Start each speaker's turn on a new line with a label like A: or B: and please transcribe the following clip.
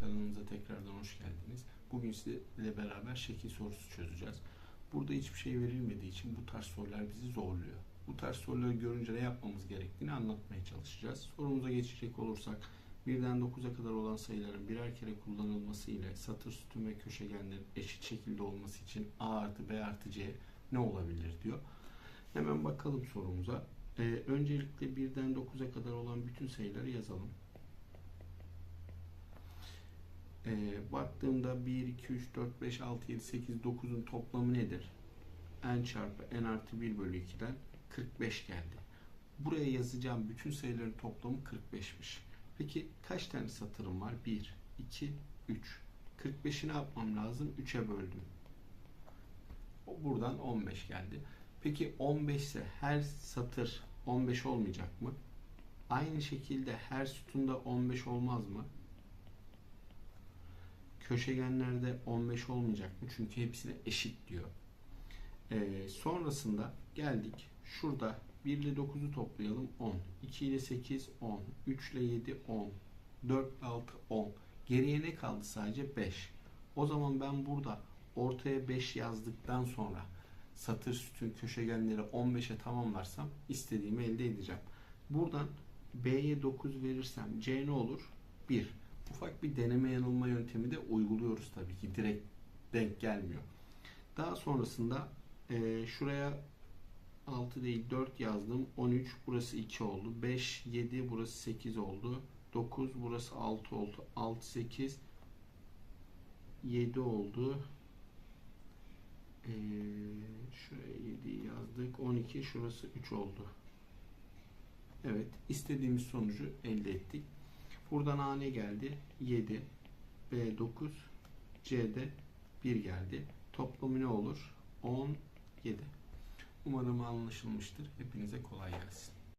A: kanalımıza tekrardan hoş geldiniz. Bugün sizlerle beraber şekil sorusu çözeceğiz. Burada hiçbir şey verilmediği için bu tarz sorular bizi zorluyor. Bu tarz soruları görünce ne yapmamız gerektiğini anlatmaya çalışacağız. Sorumuza geçecek olursak birden 9'a kadar olan sayıların birer kere kullanılması ile satır, sütun ve köşegenlerin eşit şekilde olması için A artı B artı C ne olabilir diyor. Hemen bakalım sorumuza. Ee, öncelikle birden 9'a kadar olan bütün sayıları yazalım. Ee, baktığımda 1, 2, 3, 4, 5, 6, 7, 8, 9'un toplamı nedir? n çarpı n artı 1 bölü 2'den 45 geldi. Buraya yazacağım bütün sayıların toplamı 45'miş. Peki kaç tane satırım var? 1, 2, 3. 45'i ne yapmam lazım? 3'e böldüm. O buradan 15 geldi. Peki 15 ise her satır 15 olmayacak mı? Aynı şekilde her sütunda 15 olmaz mı? Köşegenlerde 15 olmayacak mı? Çünkü hepsine eşit diyor. Ee, sonrasında geldik. Şurada 1 ile 9'u toplayalım 10. 2 ile 8 10. 3 ile 7 10. 4 ile 6 10. Geriye ne kaldı sadece 5. O zaman ben burada ortaya 5 yazdıktan sonra satır sütun köşegenleri 15'e tamamlarsam istediğimi elde edeceğim. Buradan B'ye 9 verirsem C ne olur? 1. Ufak bir deneme yanılma yöntemi de uyguluyoruz tabii ki. Direkt denk gelmiyor. Daha sonrasında e, şuraya 6 değil 4 yazdım. 13 burası 2 oldu. 5, 7 burası 8 oldu. 9 burası 6 oldu. 6, 8 7 oldu. Ee, şuraya 7'yi yazdık. 12 şurası 3 oldu. Evet istediğimiz sonucu elde ettik. Buradan A ne geldi? 7 B 9 C'de 1 geldi. Toplamı ne olur? 17. Umarım anlaşılmıştır. Hepinize kolay gelsin.